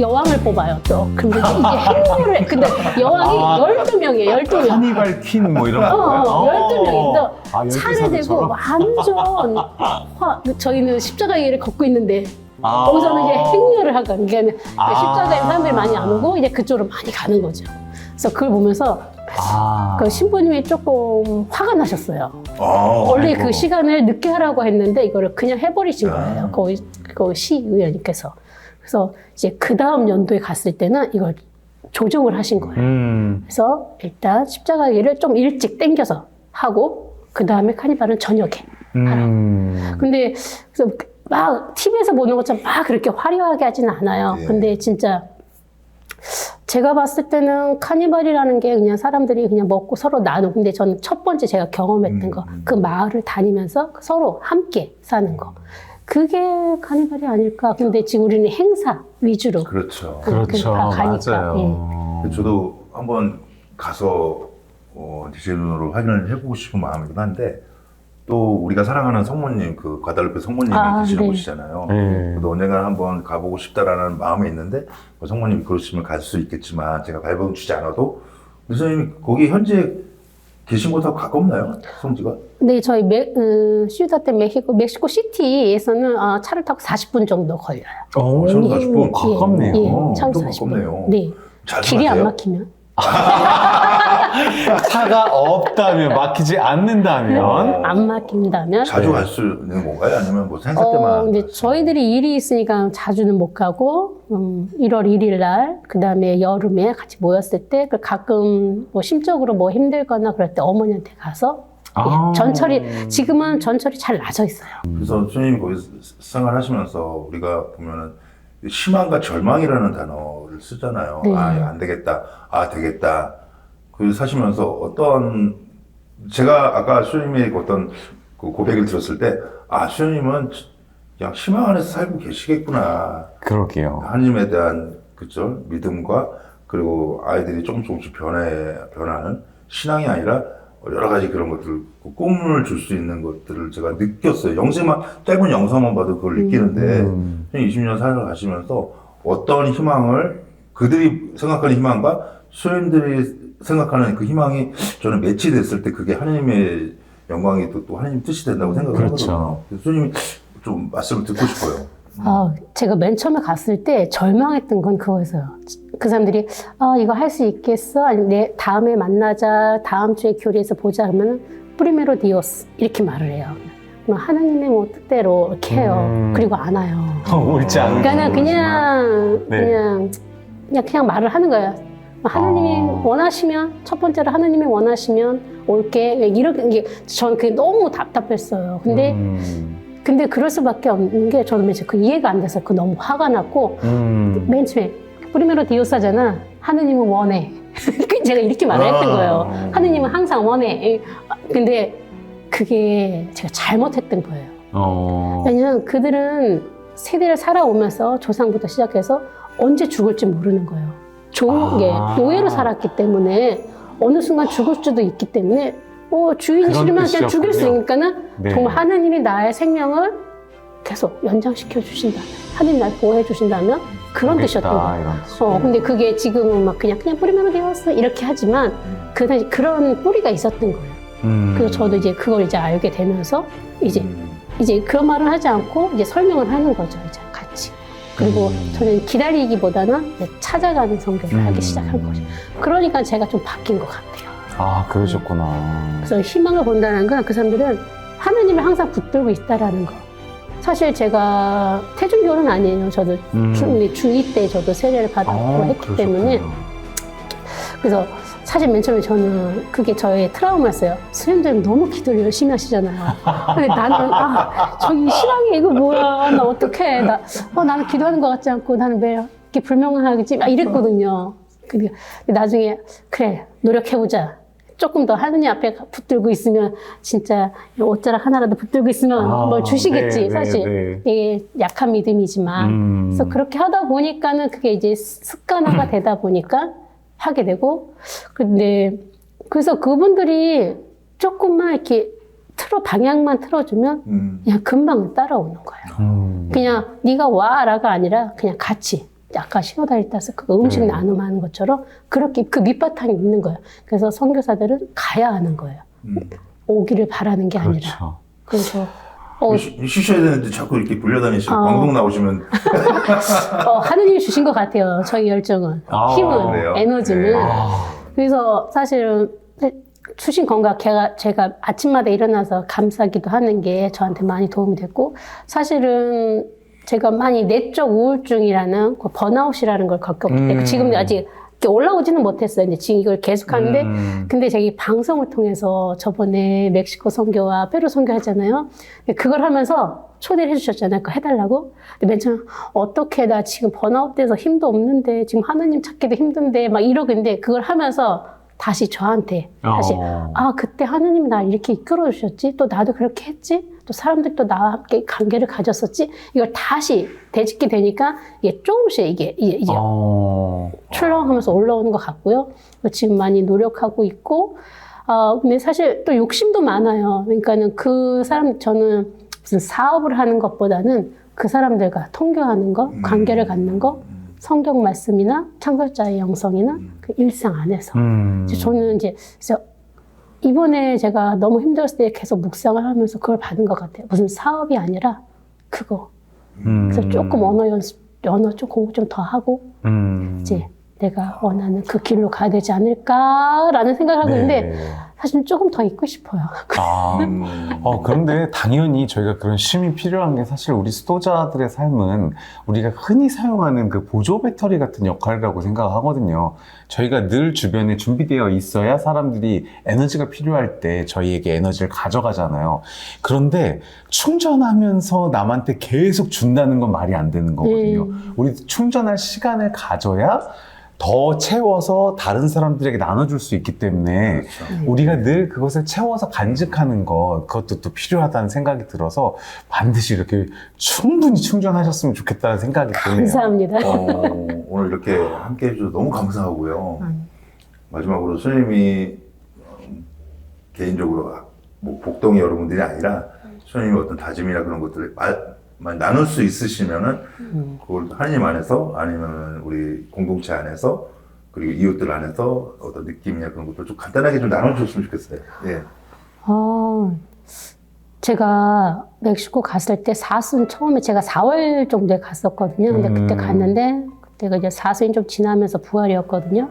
여왕을 뽑아요 또. 근데 이제 행렬을 해. 근데 여왕이 아. 12명이에요 12명. 카니발 퀸 뭐 이런 어, 거. 어, 12명인데 아, 열두 차를 대고 사람처럼? 완전 화, 저희는 십자가를 걷고 있는데 아. 거기서는 이제 행렬을 하고 그러니까 아. 십자가에 사람들이 많이 안 오고 이제 그쪽으로 많이 가는 거죠. 그래서 그걸 보면서 아. 그 신부님이 조금 화가 나셨어요. 아, 원래 아이고. 그 시간을 늦게 하라고 했는데 이거를 그냥 해버리신 아. 거예요. 거기 그 시의원님께서. 그래서 이제 그 다음 연도에 갔을 때는 이걸 조정을 하신 거예요. 음. 그래서 일단 십자가기를 좀 일찍 땡겨서 하고 그 다음에 카니발은 저녁에. 음. 근데 그래서 막 TV에서 보는 것처럼 막 그렇게 화려하게 하지는 않아요. 예. 근데 진짜 제가 봤을 때는 카니발이라는 게 그냥 사람들이 그냥 먹고 서로 나누고 근데 저는 첫 번째 제가 경험했던 음, 거 음. 그 마을을 다니면서 서로 함께 사는 거 그게 카니발이 아닐까 근데 지금 우리는 행사 위주로 그렇죠. 그렇죠. 다 가니까, 맞아요. 저도 한번 가서 어, 제 눈으로 확인을 해보고 싶은 마음이긴 한데 또 우리가 사랑하는 성모님 그 과달루페 성모님이 아, 계시는 네. 곳이잖아요. 네. 저도 언젠가 한번 가보고 싶다라는 마음이 있는데 뭐 성모님이 그러시면 갈 수 있겠지만 제가 발버둥 치지 않아도 선생님이 거기 현재 계신 곳하고 가깝나요? 성지가? 네 저희 메, 음, 시우다 때 멕시코 멕시코 시티에서는 어, 차를 타고 40분 정도 걸려요. 오, 어, 저는 40분 가깝네요. 예, 차로 좀 40분. 가깝네요. 네. 잘 길이 안 가세요? 막히면. 차가 없다면 막히지 않는다면 안 막힌다면 자주 네. 갈수 있는 건가요? 아니면 뭐 행사 때만? 어, 근데 저희들이 일이 있으니까 자주는 못 가고, 음, 1월 1일 날, 그 다음에 여름에 같이 모였을 때, 그 가끔 뭐 심적으로 뭐 힘들거나 그럴 때 어머니한테 가서, 아. 예, 전철이, 지금은 전철이 잘 낮아 있어요. 그래서 선생님이 거기서 생활하시면서 우리가 보면은 희망과 절망이라는 단어를 쓰잖아요. 네. 아, 안 되겠다. 아, 되겠다. 그 사시면서 어떤, 제가 아까 수현님의 어떤 그 고백을 들었을 때, 아, 수현님은 그냥 희망 안에서 살고 계시겠구나. 그러게요. 하나님에 대한, 그죠? 믿음과 그리고 아이들이 조금 조금씩 변해, 변하는 신앙이 아니라 여러 가지 그런 것들, 그 꿈을 줄 수 있는 것들을 제가 느꼈어요. 영상만, 짧은 영상만 봐도 그걸 느끼는데, 음. 20년 살아가시면서 어떤 희망을 그들이 생각하는 희망과 수행들이 생각하는 그 희망이 저는 매치됐을 때 그게 하나님의 영광이 또, 또 하나님 뜻이 된다고 생각을 그렇죠. 하거든요. 그래서 수님이 좀 말씀을 듣고 싶어요. 아, 제가 맨 처음에 갔을 때 절망했던 건 그거였어요. 그 사람들이, 아, 이거 할 수 있겠어? 아니, 내 다음에 만나자, 다음 주에 교리에서 보자 하면 프리메로 디오스 이렇게 말을 해요. 하나님의 뭐 뜻대로 이렇게 해요. 음. 그리고 안 와요. 옳지 않은 그러니까는 거지만. 그냥, 네. 그냥, 그냥, 그냥 말을 하는 거예요. 하나님이 아. 원하시면, 첫 번째로 하나님이 원하시면 올게. 이렇게, 이게, 전 그게 너무 답답했어요. 근데, 음. 근데 그럴 수밖에 없는 게 저는 맨 처음 그 이해가 안 돼서 그 너무 화가 났고 음. 맨 처음에 프리메로 디오사잖아 하느님은 원해 그 제가 이렇게 말을 했던 아. 거예요 하느님은 항상 원해 근데 그게 제가 잘못했던 거예요 어. 왜냐면 그들은 세대를 살아오면서 조상부터 시작해서 언제 죽을지 모르는 거예요 좋은 게 아. 노예로 살았기 때문에 어느 순간 죽을 수도 있기 때문에 뭐 주인이 그런 싫으면 그냥 죽일 수 뜻이었군요. 있으니까는 네. 정말 하느님이 나의 생명을 계속 연장시켜 주신다면, 하느님 날 보호해 주신다면 그런 뜻이었던 거예요. 이런 뜻. 어, 근데 그게 지금은 막 그냥 그냥 뿌리면 되었어 이렇게 하지만 그 당시 그런 뿌리가 있었던 거예요. 음. 그래서 저도 이제 그걸 이제 알게 되면서 이제 음. 이제 그런 말을 하지 않고 이제 설명을 하는 거죠, 이제. 그리고 음. 저는 기다리기보다는 찾아가는 성교를 하기 음. 시작한 거죠. 그러니까 제가 좀 바뀐 것 같아요. 아, 그러셨구나. 그래서 희망을 본다는 건 그 사람들은 하느님을 항상 붙들고 있다라는 거. 사실 제가 태중교는 아니에요. 저도 음. 중, 중2 때 저도 세례를 받았고 아, 했기 그러셨구나. 때문에 그래서 사실 맨 처음에 저는 그게 저의 트라우마였어요. 수행자님 너무 기도를 열심히 하시잖아요. 근데 나는 아 저기 신앙이 이거 뭐야? 나 어떡해? 나 어, 나는 기도하는 것 같지 않고 나는 왜 이렇게 불명하겠지? 막 이랬거든요. 근데 나중에 그래 노력해보자. 조금 더 하느님 앞에 붙들고 있으면 진짜 옷자락 하나라도 붙들고 있으면 아, 뭘 주시겠지 네, 네, 사실 네. 이게 약한 믿음이지만 음. 그래서 그렇게 하다 보니까는 그게 이제 습관화가 되다 보니까 하게 되고 근데 그래서 그분들이 조금만 이렇게 틀어 방향만 틀어주면 음. 그냥 금방 따라오는 거예요. 음. 그냥 네가 와라가 아니라 그냥 같이 아까 신호다닐 때서 그 음식 네. 나눔하는 것처럼 그렇게 그 밑바탕이 있는 거예요. 그래서 선교사들은 가야 하는 거예요. 음. 오기를 바라는 게 아니라. 그렇죠. 그래서 어, 쉬- 쉬셔야 되는데 자꾸 이렇게 불려다니시고 어. 방송 나오시면 어, 하느님이 주신 것 같아요. 저희 열정은 아, 힘은 그래요? 에너지는. 네. 아, 그래서 사실은 주신 건강 제가 제가 아침마다 일어나서 감사기도 하는 게 저한테 많이 도움이 됐고 사실은 제가 많이 내적 우울증이라는 그 번아웃이라는 걸 겪었기 때문에 음. 지금 아직 올라오지는 못했어요. 이제 지금 이걸 계속 하는데 음. 근데 이 방송을 통해서 저번에 멕시코 선교와 페루 선교 하잖아요. 그걸 하면서 초대를 해주셨잖아요. 그거 해달라고. 근데 맨 처음 어떻게 나 지금 번아웃 돼서 힘도 없는데 지금 하나님 찾기도 힘든데 막 이러는데 그걸 하면서 다시 저한테 다시 어. 아 그때 하나님이 날 이렇게 이끌어 주셨지 또 나도 그렇게 했지 또 사람들도 나와 함께 관계를 가졌었지 이걸 다시 되짚게 되니까 이게 조금씩 이게 이게, 이제 어. 출렁하면서 올라오는 것 같고요. 지금 많이 노력하고 있고, 어, 근데 사실 또 욕심도 많아요. 그러니까는 그 사람, 저는 무슨 사업을 하는 것보다는 그 사람들과 통교하는 거, 음. 관계를 갖는 거, 성경 말씀이나 창설자의 영성이나 음. 그 일상 안에서. 음. 저는 이제 이번에 제가 너무 힘들었을 때 계속 묵상을 하면서 그걸 받은 것 같아요. 무슨 사업이 아니라 그거. 음. 그래서 조금 언어 연습, 언어 좀 공부 좀 더 하고, 음. 이제 내가 원하는 그 길로 가야 되지 않을까라는 생각을 하고 있는데 네. 사실 조금 더 있고 싶어요. 아, 음. 어, 그런데 당연히 저희가 그런 쉼이 필요한 게 사실 우리 수도자들의 삶은 우리가 흔히 사용하는 그 보조 배터리 같은 역할이라고 생각하거든요. 저희가 늘 주변에 준비되어 있어야 사람들이 에너지가 필요할 때 저희에게 에너지를 가져가잖아요. 그런데 충전하면서 남한테 계속 준다는 건 말이 안 되는 거거든요. 음. 우리 충전할 시간을 가져야 더 채워서 다른 사람들에게 나눠줄 수 있기 때문에 그렇죠. 우리가 늘 그것을 채워서 간직하는 것, 그것도 또 필요하다는 생각이 들어서 반드시 이렇게 충분히 충전하셨으면 좋겠다는 생각이 드네요. 감사합니다. 어, 오늘 이렇게 함께 해주셔서 너무 감사하고요. 음. 마지막으로 선생님이 음, 개인적으로 뭐 복동이 여러분들이 아니라 선생님의 어떤 다짐이나 그런 것들을 나눌 수 있으시면은 음. 그걸 하나님 안에서 아니면 우리 공동체 안에서 그리고 이웃들 안에서 어떤 느낌이나 그런 것들 좀 간단하게 좀 나눠줬으면 좋겠어요. 예. 어, 제가 멕시코 갔을 때 사순 처음에 제가 4월 정도에 갔었거든요. 근데 그때 음. 갔는데 그때가 이제 사순이 좀 지나면서 부활이었거든요.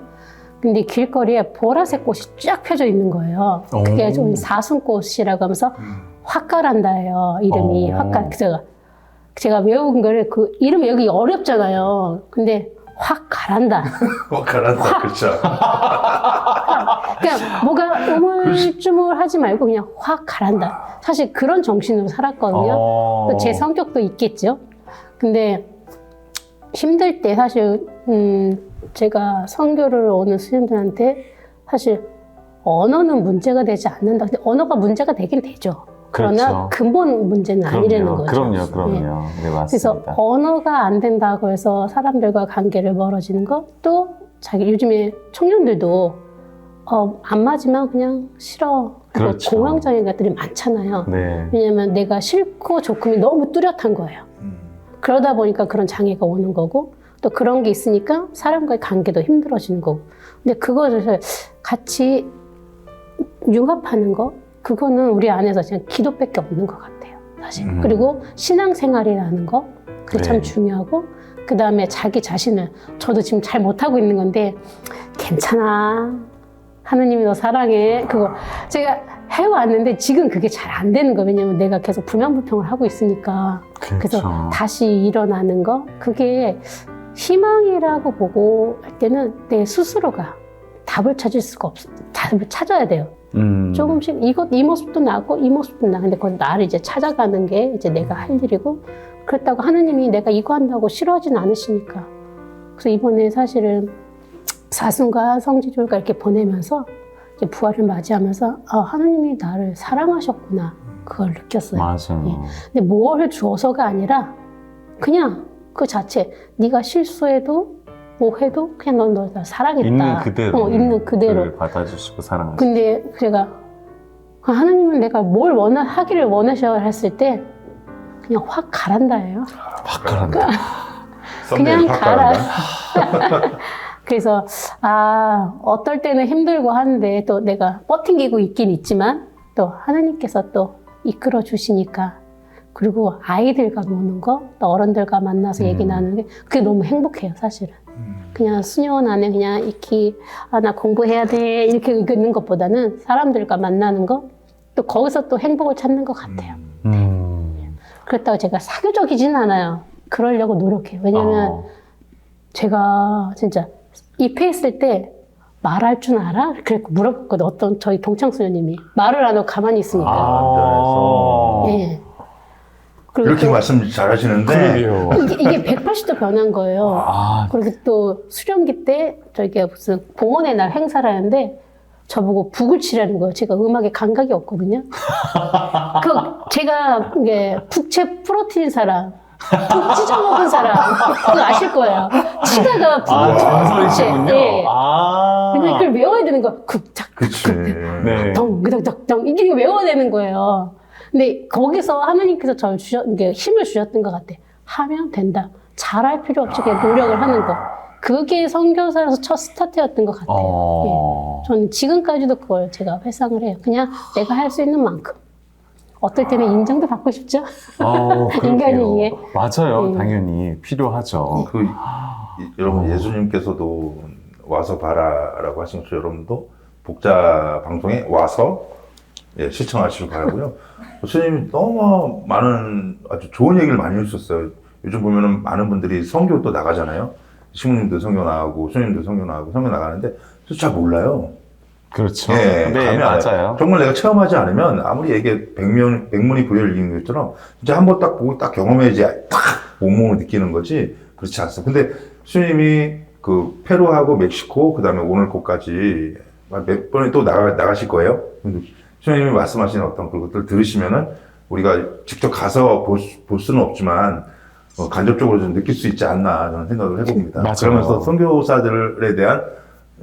근데 길거리에 보라색 꽃이 쫙 펴져 있는 거예요. 그게 오. 좀 사순꽃이라고 하면서 음. 화가란다예요. 이름이 어. 화가. 제가 제가 외운 거를 그 이름이 여기 어렵잖아요. 근데 확 가란다. 어, 가란다. 그렇죠. 그냥 뭐가 우물쭈물하지 말고 그냥 확 가란다. 사실 그런 정신으로 살았거든요. 어. 또제 성격도 있겠죠. 근데 힘들 때 사실 음 제가 선교를 오는 수련들한테 사실 언어는 문제가 되지 않는다. 근데 언어가 문제가 되긴 되죠. 그러나 그렇죠. 근본 문제는 아니라는 그럼요, 거죠. 그럼요, 예. 그럼요. 네, 그래서 맞습니다. 언어가 안 된다고 해서 사람들과 관계를 멀어지는 것, 또 자기 요즘에 청년들도 어, 안 맞으면 그냥 싫어. 그리고 그렇죠. 공황 장애 같들이 많잖아요. 네. 왜냐면 내가 싫고 조금이 너무 뚜렷한 거예요. 음. 그러다 보니까 그런 장애가 오는 거고, 또 그런 게 있으니까 사람과의 관계도 힘들어지는 거고. 근데 그거를 같이 융합하는 거, 그거는 우리 안에서 그냥 기도밖에 없는 것 같아요. 사실. 음. 그리고 신앙생활이라는 거, 그게 참 네. 중요하고, 그 다음에 자기 자신을, 저도 지금 잘 못하고 있는 건데, 괜찮아. 하느님이 너 사랑해. 그거 제가 해왔는데 지금 그게 잘 안 되는 거. 왜냐면 내가 계속 불만불평을 하고 있으니까. 그래서 그렇죠. 다시 일어나는 거 그게 희망이라고 보고 할 때는 내 스스로가 답을 찾을 수가 없어 답을 찾아야 돼요 음. 조금씩 이것 이 모습도 나고 이 모습도 나 근데 그건 나를 이제 찾아가는 게 이제 내가 할 일이고 그렇다고 하느님이 내가 이거 한다고 싫어하진 않으시니까 그래서 이번에 사실은 사순과 성지졸과 이렇게 보내면서 이제 부활을 맞이하면서 아 하느님이 나를 사랑하셨구나 그걸 느꼈어요 맞아요. 예. 근데 뭘 줘서가 아니라 그냥 그 자체 네가 실수해도 뭐 해도 그냥 넌 널 사랑했다. 있는 그대로. 어, 있는 그대로. 그를 받아주시고 사랑하시고. 근데 제가 아, 하나님은 내가 뭘 원하 하기를 원하셔 했을 때 그냥 확 가란다예요. 바카란다. 그냥 썸네일 팍 가라. 그래서 아 어떨 때는 힘들고 하는데 또 내가 버팅기고 있긴 있지만 또 하나님께서 또 이끌어 주시니까 그리고 아이들과 노는 거, 또 어른들과 만나서 얘기 음. 나누는 게 그게 너무 행복해요, 사실은. 음. 그냥 수녀원 안에 그냥 이렇게 아나 공부해야 돼 이렇게 있는 것보다는 사람들과 만나는 거, 또 거기서 또 행복을 찾는 것 같아요. 음. 음. 그렇다고 제가 사교적이진 않아요. 그러려고 노력해요. 왜냐면 어. 제가 진짜 입회했을 때 말할 줄 알아? 그랬고 물어봤거든. 어떤 저희 동창 수녀님이 말을 안 하고 가만히 있으니까. 아. 예. 그리고 이렇게 또 말씀 잘 하시는데 그러게요. 이게, 이게 180도 변한 거예요. 아, 그리고 또 수련기 때 저희가 무슨 봉헌의 날 행사를 하는데 저보고 북을 치라는 거예요. 제가 음악에 감각이 없거든요. 그 제가 이게 북채 부러뜨린 사람, 북 찢어먹은 사람 그거 아실 거예요. 치다가 북 아, 예. 전설이시군요. 아. 근데 그걸 외워야 되는 거야. 쿡착, 그치 네. 덩, 그닥, 덩 이게 외워야 되는 거예요. 근데 거기서 하나님께서 저를 주셨, 이게 힘을 주셨던 것 같아. 하면 된다. 잘할 필요 없이 그냥 노력을 하는 거. 그게 선교사로서 첫 스타트였던 것 같아요. 어. 예. 저는 지금까지도 그걸 제가 회상을 해요. 그냥 내가 할 수 있는 만큼. 어떨 때는 인정도 받고 싶죠? 어. 인간이기에. 맞아요. 음. 당연히 필요하죠. 그 이- 여러분 예수님께서도 와서 봐라라고 하신 것처럼 여러분도 복자 방송에 와서 예, 시청하시길 바라고요. 스님이 너무 많은 아주 좋은 얘기를 많이 해주셨어요. 요즘 보면은 많은 분들이 성교 또 나가잖아요. 신부님도 성교 나가고 스님도 성교 나가고 성교 나가는데 잘 몰라요. 그렇죠. 예, 네. 맞아요. 정말 내가 체험하지 않으면 아무리 얘기 백면 백문이 불여를 이기는 것처럼 진짜 한번 딱 보고 딱 경험해야지 딱 온몸을 느끼는 거지 그렇지 않습니다. 근데 스님이 그 페루하고 멕시코 그다음에 오늘 곳까지 몇 번에 또 나가 나가실 거예요. 스님이 말씀하신 어떤 그것들 들으시면은 우리가 직접 가서 볼, 수- 볼 수는 없지만 어, 간접적으로 좀 느낄 수 있지 않나 저는 생각을 해봅니다. 맞아요. 그러면서 선교사들에 대한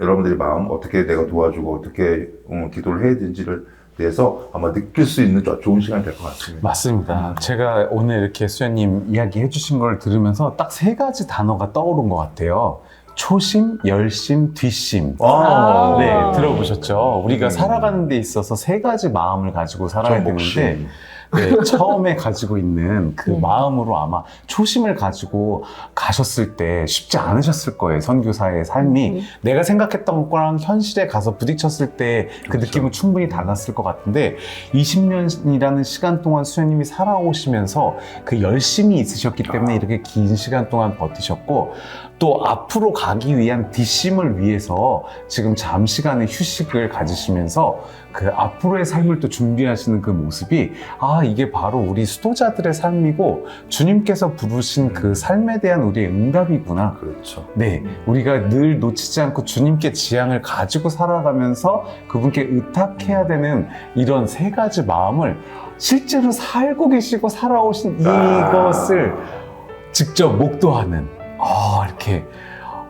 여러분들의 마음 어떻게 내가 도와주고 어떻게 어, 기도를 해야 되는지를 대해서 아마 느낄 수 있는 조- 좋은 시간이 될것 같습니다. 맞습니다. 제가 오늘 이렇게 수현님 이야기 해주신 걸 들으면서 딱 세 가지 단어가 떠오른 것 같아요. 초심, 열심, 뒷심. 아, 네, 들어보셨죠? 우리가 음. 살아가는 데 있어서 세 가지 마음을 가지고 살아야 되는데. 네, 처음에 가지고 있는 그 네. 마음으로 아마 초심을 가지고 가셨을 때 쉽지 않으셨을 거예요. 선교사의 삶이. 음. 내가 생각했던 거랑 현실에 가서 부딪혔을 때 그 그렇죠. 느낌은 충분히 달랐을 것 같은데 20년이라는 시간 동안 수현님이 살아오시면서 그 열심이 있으셨기 때문에 이렇게 긴 시간 동안 버티셨고 또 앞으로 가기 위한 뒷심을 위해서 지금 잠시간의 휴식을 가지시면서 그 앞으로의 삶을 또 준비하시는 그 모습이 아 이게 바로 우리 수도자들의 삶이고 주님께서 부르신 그 삶에 대한 우리의 응답이구나 그렇죠. 네, 우리가 늘 놓치지 않고 주님께 지향을 가지고 살아가면서 그분께 의탁해야 되는 이런 세 가지 마음을 실제로 살고 계시고 살아오신 아. 이것을 직접 목도하는 아 이렇게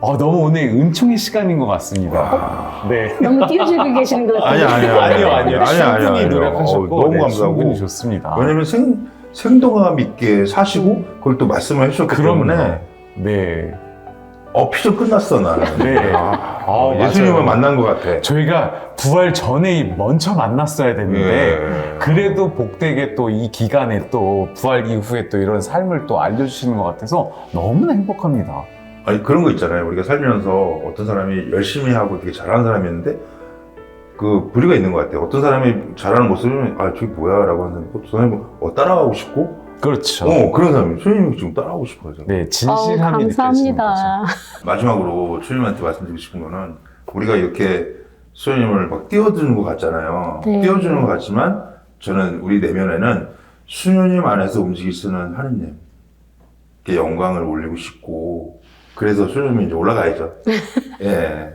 어, 너무 오늘 은총의 시간인 것 같습니다. 아, 네. 너무 띄워주고 계시는 것 같아요. 아니, 아니, 아니요, 아니요. 아니, 아니, 충분히 아니, 노력하셨고 어, 너무 네, 감사하고. 충분히 좋습니다. 왜냐면 생, 생동감 있게 사시고 그걸 또 말씀을 해주셨기 그럼요. 때문에 네. 어피전 끝났어 나는. 네. 아, 아, 예수님을 맞아요. 만난 것 같아. 저희가 부활 전에 먼저 만났어야 됐는데 예. 그래도 복되게 또 이 기간에 또 부활 이후에 또 이런 삶을 또 알려주시는 것 같아서 너무나 행복합니다. 아니 그런 거 있잖아요. 우리가 살면서 어떤 사람이 열심히 하고 되게 잘하는 사람이 있는데 그 부류가 있는 것 같아요. 어떤 사람이 잘하는 모습을 아 저게 뭐야 라고 하는 또 선생님 어, 따라가고 싶고 그렇죠. 어 그런 사람이 선생님이 지금 따라가고 싶어요. 저는. 네, 어우, 진실함이 느껴지는 거죠. 감사합니다. 마지막으로 수님한테 말씀드리고 싶은 거는 우리가 이렇게 수님을 막 띄워주는 것 같잖아요. 네. 띄워주는 것 같지만 저는 우리 내면에는 수님 안에서 움직이시는 하느님 께 영광을 올리고 싶고 그래서 수님이 이제 올라가야죠. 예.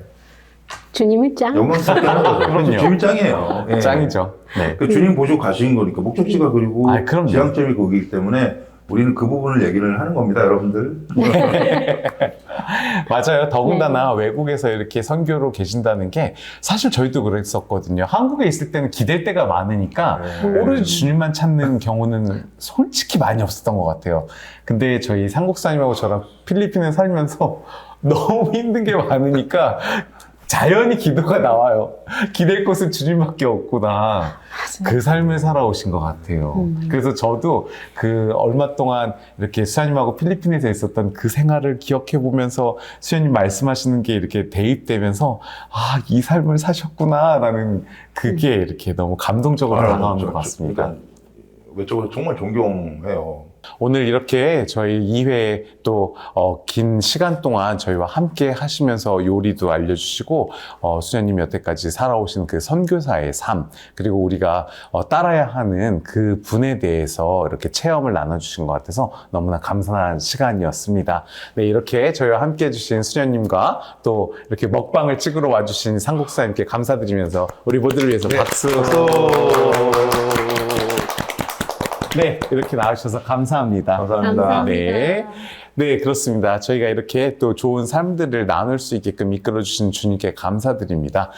주님이 짱. 영광스럽게 하는 거죠. 그럼요. 주님 짱이에요. 예. 짱이죠. 네. 그 주님 보시고 가신 거니까 목적지가 그리고 아, 그럼요. 지향점이 거기이기 때문에 우리는 그 부분을 얘기를 하는 겁니다, 여러분들. 맞아요. 더군다나 외국에서 이렇게 선교로 계신다는 게 사실 저희도 그랬었거든요. 한국에 있을 때는 기댈 때가 많으니까 네. 오로지 주님만 찾는 경우는 솔직히 많이 없었던 것 같아요. 근데 저희 상국사님하고 저랑 필리핀에 살면서 너무 힘든 게 많으니까 자연히 기도가 나와요. 기댈 곳은 주님밖에 없구나. 그 삶을 살아오신 것 같아요. 음. 그래서 저도 그 얼마 동안 이렇게 수현님하고 필리핀에서 있었던 그 생활을 기억해 보면서 수현님 말씀하시는 게 이렇게 대입되면서 아, 이 삶을 사셨구나 라는 그게 이렇게 너무 감동적으로 아, 저- 것 저- 같습니다. 그러니까 외적으로 정말 존경해요. 오늘 이렇게 저희 2회 또, 어, 긴 시간 동안 저희와 함께 하시면서 요리도 알려주시고, 어, 수녀님 여태까지 살아오신 그 선교사의 삶, 그리고 우리가 어, 따라야 하는 그 분에 대해서 이렇게 체험을 나눠주신 것 같아서 너무나 감사한 시간이었습니다. 네, 이렇게 저희와 함께 해주신 수녀님과 또 이렇게 먹방을 찍으러 와주신 상국사님께 감사드리면서 우리 모두를 위해서 박수. 네, 이렇게 나와주셔서 감사합니다. 감사합니다. 감사합니다. 네. 네, 그렇습니다. 저희가 이렇게 또 좋은 삶들을 나눌 수 있게끔 이끌어주신 주님께 감사드립니다.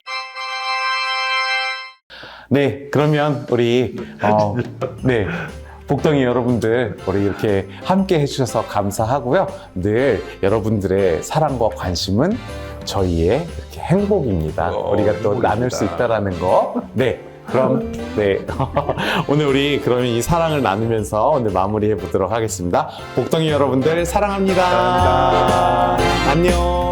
네, 그러면 우리, 어, 네. 복덩이 여러분들, 우리 이렇게 함께 해주셔서 감사하고요. 늘 여러분들의 사랑과 관심은 저희의 이렇게 행복입니다. 어, 우리가 또 행복입니다. 나눌 수 있다라는 거. 네. 그럼 네 오늘 우리 그러면 이 사랑을 나누면서 오늘 마무리해 보도록 하겠습니다. 복덩이 여러분들 사랑합니다. 감사합니다. 안녕.